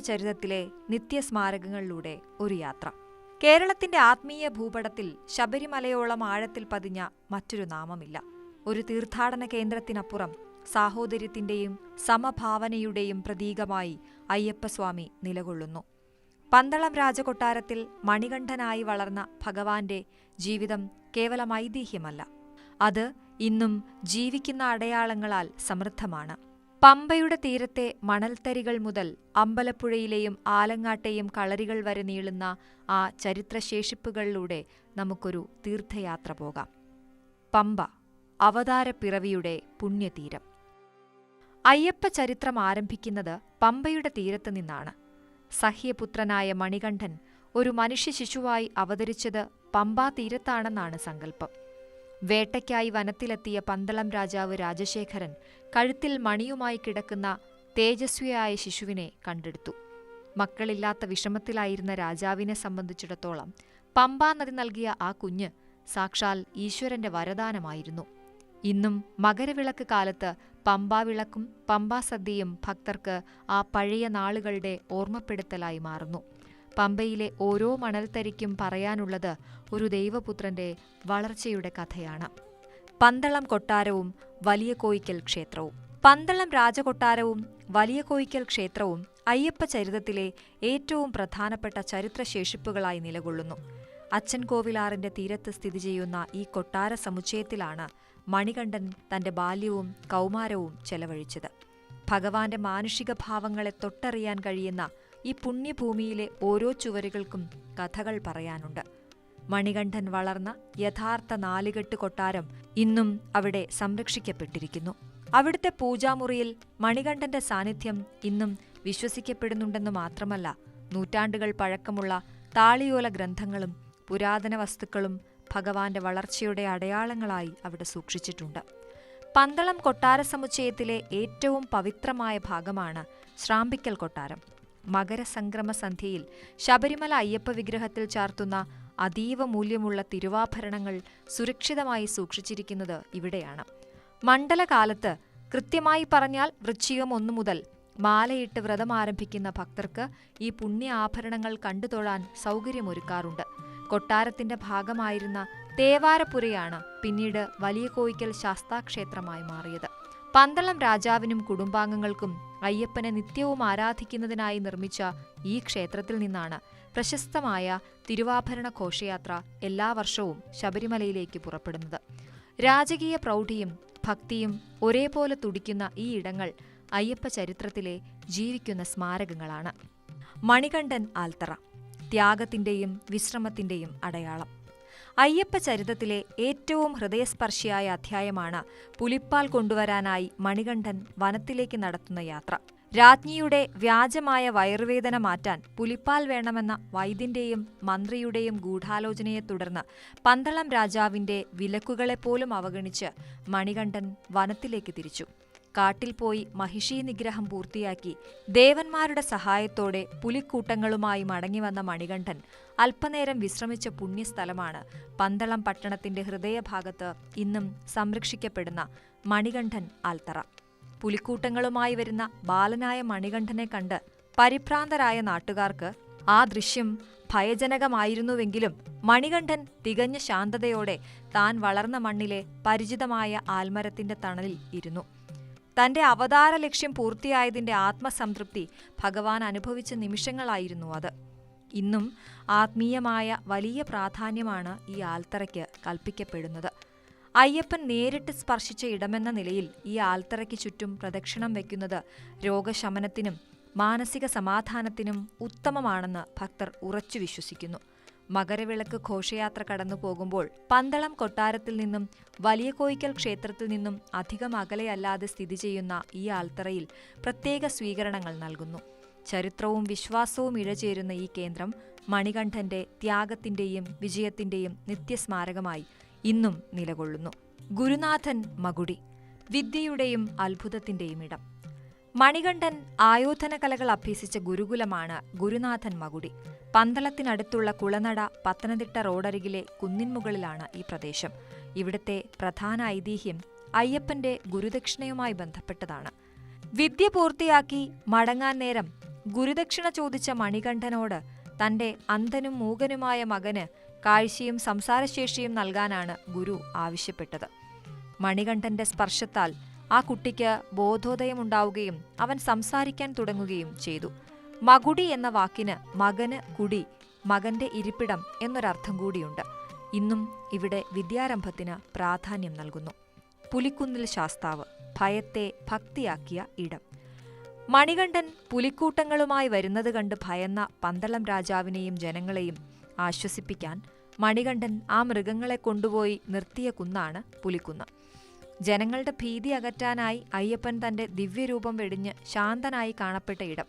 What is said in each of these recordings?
ചരിതത്തിലെ നിത്യസ്മാരകങ്ങളിലൂടെ ഒരു യാത്ര. കേരളത്തിന്റെ ആത്മീയ ഭൂപടത്തിൽ ശബരിമലയോളം ആഴത്തിൽ പതിഞ്ഞ മറ്റൊരു നാമമില്ല. ഒരു തീർത്ഥാടന കേന്ദ്രത്തിനപ്പുറം സാഹോദര്യത്തിന്റെയും സമഭാവനയുടെയും പ്രതീകമായി അയ്യപ്പസ്വാമി നിലകൊള്ളുന്നു. പന്തളം രാജകൊട്ടാരത്തിൽ മണികണ്ഠനായി വളർന്ന ഭഗവാന്റെ ജീവിതം കേവലം ഐതിഹ്യമല്ല അത് ഇന്നും ജീവിക്കുന്ന അടയാളങ്ങളാൽ സമൃദ്ധമാണ്. പമ്പയുടെ തീരത്തെ മണൽത്തരികൾ മുതൽ അമ്പലപ്പുഴയിലെയും ആലങ്ങാട്ടെയും കളരികൾ വരെ നീളുന്ന ആ ചരിത്രശേഷിപ്പുകളിലൂടെ നമുക്കൊരു തീർത്ഥയാത്ര പോകാം. പമ്പ അവതാര പിറവിയുടെ പുണ്യതീരം. അയ്യപ്പ ചരിത്രം ആരംഭിക്കുന്നത് പമ്പയുടെ തീരത്ത് നിന്നാണ്. സഹ്യപുത്രനായ മണികണ്ഠൻ ഒരു മനുഷ്യ ശിശുവായി അവതരിച്ചത് പമ്പാ തീരത്താണെന്നാണ് സങ്കല്പം. വേട്ടയ്ക്കായി വനത്തിലെത്തിയ പന്തളം രാജാവ് രാജശേഖരൻ കഴുത്തിൽ മണിയുമായി കിടക്കുന്ന തേജസ്വിയായ ശിശുവിനെ കണ്ടെടുത്തു. മക്കളില്ലാത്ത വിഷമത്തിലായിരുന്ന രാജാവിനെ സംബന്ധിച്ചിടത്തോളം പമ്പാ നദി നൽകിയ ആ കുഞ്ഞ് സാക്ഷാൽ ഈശ്വരന്റെ വരദാനമായിരുന്നു. ഇന്നും മകരവിളക്ക് കാലത്ത് പമ്പാവിളക്കും പമ്പാസദ്യയും ഭക്തർക്ക് ആ പഴയ നാളുകളുടെ ഓർമ്മപ്പെടുത്തലായി മാറുന്നു. പമ്പയിലെ ഓരോ മണൽത്തരിക്കും പറയാനുള്ളത് ഒരു ദൈവപുത്രന്റെ വളർച്ചയുടെ കഥയാണ്. പന്തളം കൊട്ടാരവും വലിയ കോയിക്കൽ ക്ഷേത്രവും. പന്തളം രാജകൊട്ടാരവും വലിയ കോയിക്കൽ ക്ഷേത്രവും അയ്യപ്പ ചരിതത്തിലെ ഏറ്റവും പ്രധാനപ്പെട്ട ചരിത്രശേഷിപ്പുകളായി നിലകൊള്ളുന്നു. അച്ഛൻ കോവിലാറിന്റെ തീരത്ത് സ്ഥിതി ചെയ്യുന്ന ഈ കൊട്ടാര സമുച്ചയത്തിലാണ് മണികണ്ഠൻ തന്റെ ബാല്യവും കൗമാരവും ചെലവഴിച്ചത്. ഭഗവാന്റെ മാനുഷിക ഭാവങ്ങളെ തൊട്ടറിയാൻ കഴിയുന്ന ഈ പുണ്യഭൂമിയിലെ ഓരോ ചുവരുകൾക്കും കഥകൾ പറയാനുണ്ട്. മണികണ്ഠൻ വളർന്ന യഥാർത്ഥ നാലുകെട്ട് കൊട്ടാരം ഇന്നും അവിടെ സംരക്ഷിക്കപ്പെട്ടിരിക്കുന്നു. അവിടുത്തെ പൂജാമുറിയിൽ മണികണ്ഠന്റെ സാന്നിധ്യം ഇന്നും വിശ്വസിക്കപ്പെടുന്നുണ്ടെന്ന് മാത്രമല്ല നൂറ്റാണ്ടുകൾ പഴക്കമുള്ള താളിയോല ഗ്രന്ഥങ്ങളും പുരാതന വസ്തുക്കളും ഭഗവാന്റെ വളർച്ചയുടെ അടയാളങ്ങളായി അവിടെ സൂക്ഷിച്ചിട്ടുണ്ട്. പന്തളം കൊട്ടാര സമുച്ചയത്തിലെ ഏറ്റവും പവിത്രമായ ഭാഗമാണ് ശ്രാമ്പിക്കൽ കൊട്ടാരം. മകരസംക്രമ സന്ധ്യയിൽ ശബരിമല അയ്യപ്പ വിഗ്രഹത്തിൽ ചാർത്തുന്ന അതീവ മൂല്യമുള്ള തിരുവാഭരണങ്ങൾ സുരക്ഷിതമായി സൂക്ഷിച്ചിരിക്കുന്നത് ഇവിടെയാണ്. മണ്ഡലകാലത്ത് കൃത്യമായി പറഞ്ഞാൽ വൃശ്ചികം ഒന്നു മുതൽ മാലയിട്ട് വ്രതം ആരംഭിക്കുന്ന ഭക്തർക്ക് ഈ പുണ്യ ആഭരണങ്ങൾ കണ്ടുതൊഴാൻ സൗകര്യമൊരുക്കാറുണ്ട്. കൊട്ടാരത്തിന്റെ ഭാഗമായിരുന്ന തേവാരപ്പുരയാണ് പിന്നീട് വലിയ കോയിക്കൽ ശാസ്താക്ഷേത്രമായി മാറിയത്. പന്തളം രാജാവിനും കുടുംബാംഗങ്ങൾക്കും അയ്യപ്പനെ നിത്യവും ആരാധിക്കുന്നതിനായി നിർമ്മിച്ച ഈ ക്ഷേത്രത്തിൽ നിന്നാണ് പ്രശസ്തമായ തിരുവാഭരണ ഘോഷയാത്ര എല്ലാ വർഷവും ശബരിമലയിലേക്ക് പുറപ്പെടുന്നത്. രാജകീയ പ്രൗഢിയും ഭക്തിയും ഒരേപോലെ തുടിക്കുന്ന ഈ ഇടങ്ങൾ അയ്യപ്പ ചരിത്രത്തിലെ ജീവിക്കുന്ന സ്മാരകങ്ങളാണ്. മണികണ്ഠൻ ആൽത്തറ ത്യാഗത്തിന്റെയും വിശ്രമത്തിന്റെയും അടയാളം. അയ്യപ്പ ചരിതത്തിലെ ഏറ്റവും ഹൃദയസ്പർശിയായ അധ്യായമാണ് പുലിപ്പാൽ കൊണ്ടുവരാനായി മണികണ്ഠൻ വനത്തിലേക്ക് നടത്തുന്ന യാത്ര. രാജ്ഞിയുടെ വ്യാജമായ വയറുവേദന മാറ്റാൻ പുലിപ്പാൽ വേണമെന്ന വൈദ്യന്റെയും മന്ത്രിയുടെയും ഗൂഢാലോചനയെ തുടർന്ന് പന്തളം രാജാവിന്റെ വിലക്കുകളെപ്പോലും അവഗണിച്ച് മണികണ്ഠൻ വനത്തിലേക്ക് തിരിച്ചു. കാട്ടിൽ പോയി മഹിഷി നിഗ്രഹം പൂർത്തിയാക്കി ദേവന്മാരുടെ സഹായത്തോടെ പുലിക്കൂട്ടങ്ങളുമായി മടങ്ങിവന്ന മണികണ്ഠൻ അല്പനേരം വിശ്രമിച്ച പുണ്യസ്ഥലമാണ്. പന്തളം പട്ടണത്തിന്റെ ഹൃദയഭാഗത്ത് ഇന്നും സംരക്ഷിക്കപ്പെടുന്ന മണികണ്ഠൻ ആൽത്തറ. പുലിക്കൂട്ടങ്ങളുമായി വരുന്ന ബാലനായ മണികണ്ഠനെ കണ്ട് പരിഭ്രാന്തരായ നാട്ടുകാർക്ക് ആ ദൃശ്യം ഭയജനകമായിരുന്നുവെങ്കിലും മണികണ്ഠൻ തികഞ്ഞ ശാന്തതയോടെ താൻ വളർന്ന മണ്ണിലെ പരിചിതമായ ആൽമരത്തിന്റെ തണലിൽ ഇരുന്നു. തന്റെ അവതാര ലക്ഷ്യം പൂർത്തിയായതിന്റെ ആത്മസംതൃപ്തി ഭഗവാൻ അനുഭവിച്ച നിമിഷങ്ങളായിരുന്നു അത്. ഇന്നും ആത്മീയമായ വലിയ പ്രാധാന്യമാണ് ഈ ആൽത്തറയ്ക്ക് കൽപ്പിക്കപ്പെടുന്നത്. അയ്യപ്പൻ നേരിട്ട് സ്പർശിച്ച ഇടമെന്ന നിലയിൽ ഈ ആൽത്തറയ്ക്ക് ചുറ്റും പ്രദക്ഷിണം വയ്ക്കുന്നത് രോഗശമനത്തിനും മാനസിക സമാധാനത്തിനും ഉത്തമമാണെന്ന് ഭക്തർ ഉറച്ചു വിശ്വസിക്കുന്നു. മകരവിളക്ക് ഘോഷയാത്ര കടന്നു പോകുമ്പോൾ പന്തളം കൊട്ടാരത്തിൽ നിന്നും വലിയ കോയിക്കൽ ക്ഷേത്രത്തിൽ നിന്നും അധികം അകലെയല്ലാതെ സ്ഥിതി ചെയ്യുന്ന ഈ ആൽത്തറയിൽ പ്രത്യേക സ്വീകരണങ്ങൾ നൽകുന്നു. ചരിത്രവും വിശ്വാസവും ഇഴചേരുന്ന ഈ കേന്ദ്രം മണികണ്ഠന്റെ ത്യാഗത്തിന്റെയും വിജയത്തിന്റെയും നിത്യസ്മാരകമായി ഇന്നും നിലകൊള്ളുന്നു. ഗുരുനാഥൻ മകുടി വിദ്യയുടെയും അത്ഭുതത്തിന്റെയും ഇടം. മണികണ്ഠൻ ആയോധന കലകൾ അഭ്യസിച്ച ഗുരുകുലമാണ് ഗുരുനാഥൻ മകുടി. പന്തളത്തിനടുത്തുള്ള കുളനട പത്തനംതിട്ട റോഡരികിലെ കുന്നിൻമുകളിലാണ് ഈ പ്രദേശം. ഇവിടുത്തെ പ്രധാന ഐതിഹ്യം അയ്യപ്പന്റെ ഗുരുദക്ഷിണയുമായി ബന്ധപ്പെട്ടതാണ്. വിദ്യ പൂർത്തിയാക്കി മടങ്ങാൻ നേരം ഗുരുദക്ഷിണ ചോദിച്ച മണികണ്ഠനോട് തന്റെ അന്ധനും മൂകനുമായ മകന് കാഴ്ചയും സംസാരശേഷിയും നൽകാനാണ് ഗുരു ആവശ്യപ്പെട്ടത്. മണികണ്ഠന്റെ സ്പർശത്താൽ ആ കുട്ടിക്ക് ബോധോദയമുണ്ടാവുകയും അവൻ സംസാരിക്കാൻ തുടങ്ങുകയും ചെയ്തു. മകുടി എന്ന വാക്കിന് മകന് കുടി മകന്റെ ഇരിപ്പിടം എന്നൊരർത്ഥം കൂടിയുണ്ട്. ഇന്നും ഇവിടെ വിദ്യാരംഭത്തിന് പ്രാധാന്യം നൽകുന്നു. പുലിക്കുന്നിൽ ശാസ്താവ് ഭയത്തെ ഭക്തിയാക്കിയ ഇടം. മണികണ്ഠൻ പുലിക്കൂട്ടങ്ങളുമായി വരുന്നത് കണ്ട് ഭയന്ന പന്തളം രാജാവിനെയും ജനങ്ങളെയും ആശ്വസിപ്പിക്കാൻ മണികണ്ഠൻ ആ മൃഗങ്ങളെ കൊണ്ടുപോയി നിർത്തിയ കുന്നാണ് പുലിക്കുന്ന്. ജനങ്ങളുടെ ഭീതി അകറ്റാനായി അയ്യപ്പൻ തന്റെ ദിവ്യരൂപം വെടിഞ്ഞ് ശാന്തനായി കാണപ്പെട്ട ഇടം.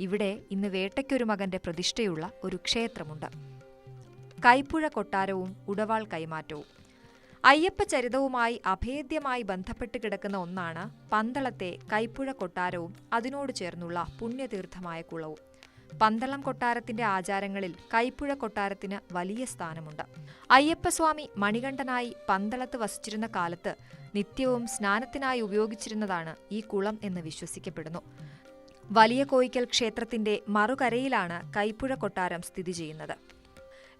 ഇവിടെ ഇന്ന് വേട്ടയ്ക്കൊരു മകന്റെ പ്രതിഷ്ഠയുള്ള ഒരു ക്ഷേത്രമുണ്ട്. കൈപ്പുഴ കൊട്ടാരവും ഉടവാൾ കൈമാറ്റവും. അയ്യപ്പ ചരിതവുമായി അഭേദ്യമായി ബന്ധപ്പെട്ട് കിടക്കുന്ന ഒന്നാണ് പന്തളത്തെ കൈപ്പുഴ കൊട്ടാരവും അതിനോട് ചേർന്നുള്ള പുണ്യതീർത്ഥമായ കുളവും. പന്തളം കൊട്ടാരത്തിന്റെ ആചാരങ്ങളിൽ കൈപ്പുഴ കൊട്ടാരത്തിന് വലിയ സ്ഥാനമുണ്ട്. അയ്യപ്പസ്വാമി മണികണ്ഠനായി പന്തളത്ത് വസിച്ചിരുന്ന കാലത്ത് നിത്യവും സ്നാനത്തിനായി ഉപയോഗിച്ചിരുന്നതാണ് ഈ കുളം എന്ന് വിശ്വസിക്കപ്പെടുന്നു. വലിയ കോയിക്കൽ ക്ഷേത്രത്തിന്റെ മറുകരയിലാണ് കൈപ്പുഴ കൊട്ടാരം സ്ഥിതി ചെയ്യുന്നത്.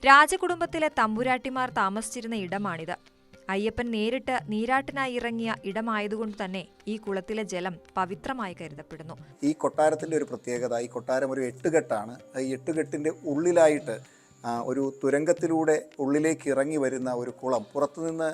രാജകുടുംബത്തിലെ തമ്പുരാട്ടിമാർ താമസിച്ചിരുന്ന ഇടമാണിത്. അയ്യപ്പൻ നേരിട്ട് നീരാട്ടിനായി ഇറങ്ങിയ ഇടമായതുകൊണ്ട് തന്നെ ഈ കുളത്തിലെ ജലം പവിത്രമായി കരുതപ്പെടുന്നു. ഈ കൊട്ടാരത്തിന്റെ ഒരു പ്രത്യേകത ഈ കൊട്ടാരം ഒരു എട്ടുകെട്ടാണ്. ഈ എട്ടുകെട്ടിന്റെ ഉള്ളിലായിട്ട് ഒരു തുരങ്കത്തിലൂടെ ഉള്ളിലേക്ക് ഇറങ്ങി വരുന്ന ഒരു കുളം പുറത്തുനിന്ന്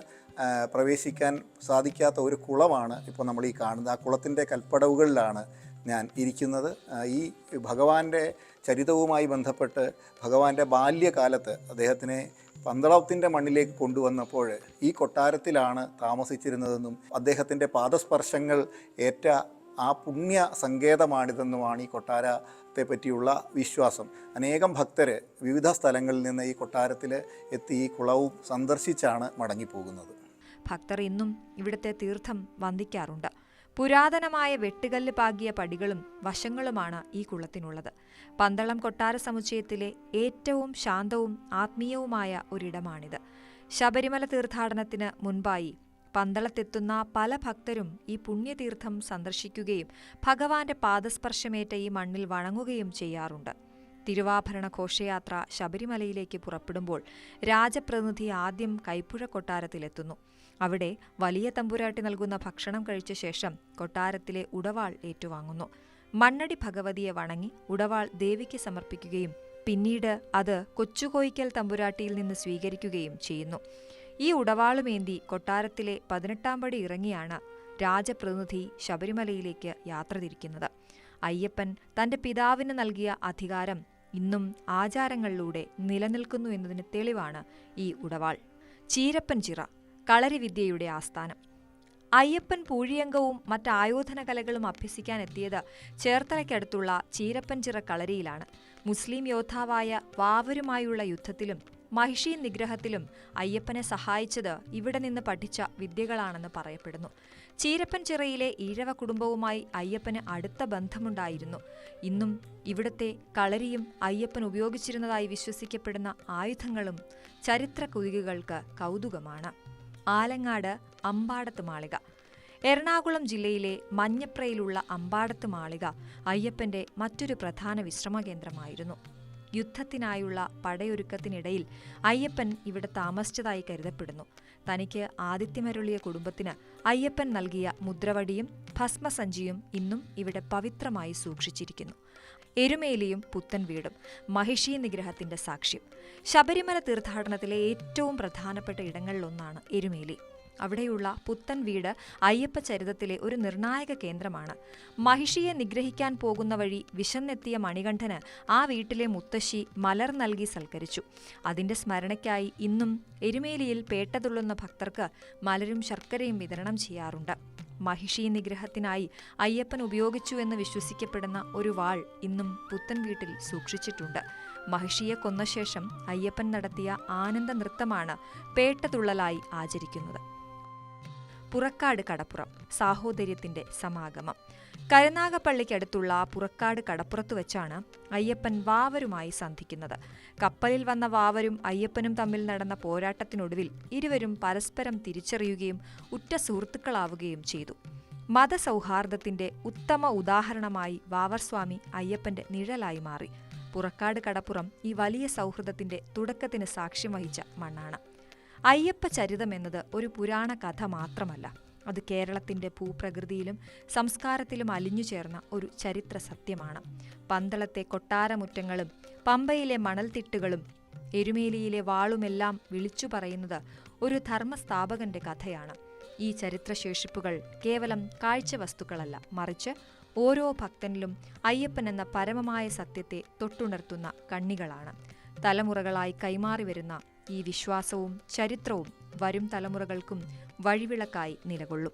പ്രവേശിക്കാൻ സാധിക്കാത്ത ഒരു കുളമാണ് ഇപ്പോൾ നമ്മൾ ഈ കാണുന്നത്. ആ കുളത്തിന്റെ കൽപ്പടവുകളിലാണ് ഞാൻ ഇരിക്കുന്നത്. ഈ ഭഗവാന്റെ ചരിതവുമായി ബന്ധപ്പെട്ട് ഭഗവാന്റെ ബാല്യകാലത്ത് അദ്ദേഹത്തിനെ പന്തളത്തിന്റെ മണ്ണിലേക്ക് കൊണ്ടുവന്നപ്പോൾ ഈ കൊട്ടാരത്തിലാണ് താമസിച്ചിരുന്നതെന്നും അദ്ദേഹത്തിന്റെ പാദസ്പർശങ്ങൾ ഏറ്റ ആ പുണ്യ സങ്കേതമാണിതെന്നുമാണ് ഈ കൊട്ടാരത്തെ പറ്റിയുള്ള വിശ്വാസം. അനേകം ഭക്തർ വിവിധ സ്ഥലങ്ങളിൽ നിന്ന് ഈ കൊട്ടാരത്തിൽ എത്തി ഈ കുളവും സന്ദർശിച്ചാണ് മടങ്ങിപ്പോകുന്നത്. ഭക്തർ ഇന്നും ഇവിടുത്തെ തീർത്ഥം വന്ദിക്കാറുണ്ട്. പുരാതനമായ വെട്ടുകല്ല് പാകിയ പടികളും വശങ്ങളുമാണ് ഈ കുളത്തിനുള്ളത്. പന്തളം കൊട്ടാര സമുച്ചയത്തിലെ ഏറ്റവും ശാന്തവും ആത്മീയവുമായ ഒരിടമാണിത്. ശബരിമല തീർത്ഥാടനത്തിന് മുൻപായി പന്തളത്തെത്തുന്ന പല ഭക്തരും ഈ പുണ്യതീർത്ഥം സന്ദർശിക്കുകയും ഭഗവാന്റെ പാദസ്പർശമേറ്റ ഈ മണ്ണിൽ വണങ്ങുകയും ചെയ്യാറുണ്ട്. തിരുവാഭരണ ഘോഷയാത്ര ശബരിമലയിലേക്ക് പുറപ്പെടുമ്പോൾ രാജപ്രതിനിധി ആദ്യം കൈപ്പുഴ കൊട്ടാരത്തിലെത്തുന്നു. അവിടെ വലിയ തമ്പുരാട്ടി നൽകുന്ന ഭക്ഷണം കഴിച്ച ശേഷം കൊട്ടാരത്തിലെ ഉടവാൾ ഏറ്റുവാങ്ങുന്നു. മണ്ണടി ഭഗവതിയെ വണങ്ങി ഉടവാൾ ദേവിക്ക് സമർപ്പിക്കുകയും പിന്നീട് അത് കൊച്ചുകോയിക്കൽ തമ്പുരാട്ടിയിൽ നിന്ന് സ്വീകരിക്കുകയും ചെയ്യുന്നു. ഈ ഉടവാളുമേന്തി കൊട്ടാരത്തിലെ പതിനെട്ടാം പടി ഇറങ്ങിയാണ് രാജപ്രതിനിധി ശബരിമലയിലേക്ക് യാത്ര തിരിക്കുന്നത്. അയ്യപ്പൻ തന്റെ പിതാവിന് നൽകിയ അധികാരം ഇന്നും ആചാരങ്ങളിലൂടെ നിലനിൽക്കുന്നു എന്നതിന് തെളിവാണ് ഈ ഉടവാൾ. ചീരപ്പൻ ചിറ കളരിവിദ്യയുടെ ആസ്ഥാനം. അയ്യപ്പൻ പൂഴിയംഗവും മറ്റ് ആയോധന കലകളും അഭ്യസിക്കാൻ എത്തിയത് ചേർത്തലയ്ക്കടുത്തുള്ള ചീരപ്പൻചിറ കളരിയിലാണ്. മുസ്ലിം യോദ്ധാവായ വാവരുമായുള്ള യുദ്ധത്തിലും മഹിഷി നിഗ്രഹത്തിലും അയ്യപ്പനെ സഹായിച്ചത് ഇവിടെ നിന്ന് പഠിച്ച വിദ്യകളാണെന്ന് പറയപ്പെടുന്നു. ചീരപ്പൻ ചിറയിലെ ഈഴവ കുടുംബവുമായി അയ്യപ്പന് അടുത്ത ബന്ധമുണ്ടായിരുന്നു. ഇന്നും ഇവിടുത്തെ കളരിയും അയ്യപ്പൻ ഉപയോഗിച്ചിരുന്നതായി വിശ്വസിക്കപ്പെടുന്ന ആയുധങ്ങളും ചരിത്ര കുതികകൾക്ക് കൗതുകമാണ്. ആലങ്ങാട് അമ്പാടത്ത് മാളിക. എറണാകുളം ജില്ലയിലെ മഞ്ഞപ്രയിലുള്ള അമ്പാടത്ത് മാളിക അയ്യപ്പന്റെ മറ്റൊരു പ്രധാന വിശ്രമ കേന്ദ്രമായിരുന്നു യുദ്ധത്തിനായുള്ള പടയൊരുക്കത്തിനിടയിൽ അയ്യപ്പൻ ഇവിടെ താമസിച്ചതായി കരുതപ്പെടുന്നു. തനിക്ക് ആതിഥ്യമരുളിയ കുടുംബത്തിന് അയ്യപ്പൻ നൽകിയ മുദ്രവടിയും ഭസ്മസഞ്ചിയും ഇന്നും ഇവിടെ പവിത്രമായി സൂക്ഷിച്ചിരിക്കുന്നു. എരുമേലിയും പുത്തൻ വീടും മഹിഷി നിഗ്രഹത്തിന്റെ സാക്ഷ്യം. ശബരിമല തീർത്ഥാടനത്തിലെ ഏറ്റവും പ്രധാനപ്പെട്ട ഇടങ്ങളിലൊന്നാണ് എരുമേലി. അവിടെയുള്ള പുത്തൻ വീട് അയ്യപ്പ ചരിതത്തിലെ ഒരു നിർണായക കേന്ദ്രമാണ്. മഹിഷിയെ നിഗ്രഹിക്കാൻ പോകുന്ന വഴി വിശന്നെത്തിയ മണികണ്ഠന് ആ വീട്ടിലെ മുത്തശ്ശി മലർ നൽകി സൽക്കരിച്ചു. അതിന്റെ സ്മരണയ്ക്കായി ഇന്നും എരുമേലിയിൽ പേട്ടതുള്ളുന്ന ഭക്തർക്ക് മലരും ശർക്കരയും വിതരണം ചെയ്യാറുണ്ട്. മഹിഷി നിഗ്രഹത്തിനായി അയ്യപ്പൻ ഉപയോഗിച്ചു എന്ന് വിശ്വസിക്കപ്പെടുന്ന ഒരു വാൾ ഇന്നും പുത്തൻ വീട്ടിൽ സൂക്ഷിച്ചിട്ടുണ്ട്. മഹിഷിയെ കൊന്ന ശേഷം അയ്യപ്പൻ നടത്തിയ ആനന്ദ നൃത്തമാണ് പേട്ടതുള്ളലായി ആചരിക്കുന്നത്. പുറക്കാട് കടപ്പുറം സാഹോദര്യത്തിന്റെ സമാഗമം. കരുനാഗപ്പള്ളിക്കടുത്തുള്ള പുറക്കാട് കടപ്പുറത്ത് വെച്ചാണ് അയ്യപ്പൻ വാവരുമായി സന്ധിക്കുന്നത്. കപ്പലിൽ വന്ന വാവരും അയ്യപ്പനും തമ്മിൽ നടന്ന പോരാട്ടത്തിനൊടുവിൽ ഇരുവരും പരസ്പരം തിരിച്ചറിയുകയും ഉറ്റ സുഹൃത്തുക്കളാവുകയും ചെയ്തു. മതസൗഹാർദ്ദത്തിന്റെ ഉത്തമ ഉദാഹരണമായി വാവർസ്വാമി അയ്യപ്പന്റെ നിഴലായി മാറി. പുറക്കാട് കടപ്പുറം ഈ വലിയ സൗഹൃദത്തിന്റെ തുടക്കത്തിന് സാക്ഷ്യം വഹിച്ച മണ്ണാണ്. അയ്യപ്പ ചരിതം എന്നത് ഒരു പുരാണ കഥ മാത്രമല്ല. അത് കേരളത്തിന്റെ ഭൂപ്രകൃതിയിലും സംസ്കാരത്തിലും അലിഞ്ഞു ചേർന്ന ഒരു ചരിത്ര സത്യമാണ്. പന്തളത്തെ കൊട്ടാരമുറ്റങ്ങളും പമ്പയിലെ മണൽത്തിട്ടുകളും എരുമേലിയിലെ വാളുമെല്ലാം വിളിച്ചു പറയുന്നത് ഒരു ധർമ്മസ്ഥാപകന്റെ കഥയാണ്. ഈ ചരിത്രശേഷിപ്പുകൾ കേവലം കാഴ്ചവസ്തുക്കളല്ല മറിച്ച് ഓരോ ഭക്തനിലും അയ്യപ്പൻ എന്ന പരമമായ സത്യത്തെ തൊട്ടുണർത്തുന്ന കണ്ണികളാണ്. തലമുറകളായി കൈമാറി വരുന്ന ഈ വിശ്വാസവും ചരിത്രവും വരും തലമുറകൾക്കും വഴിവിളക്കായി നിലകൊള്ളും.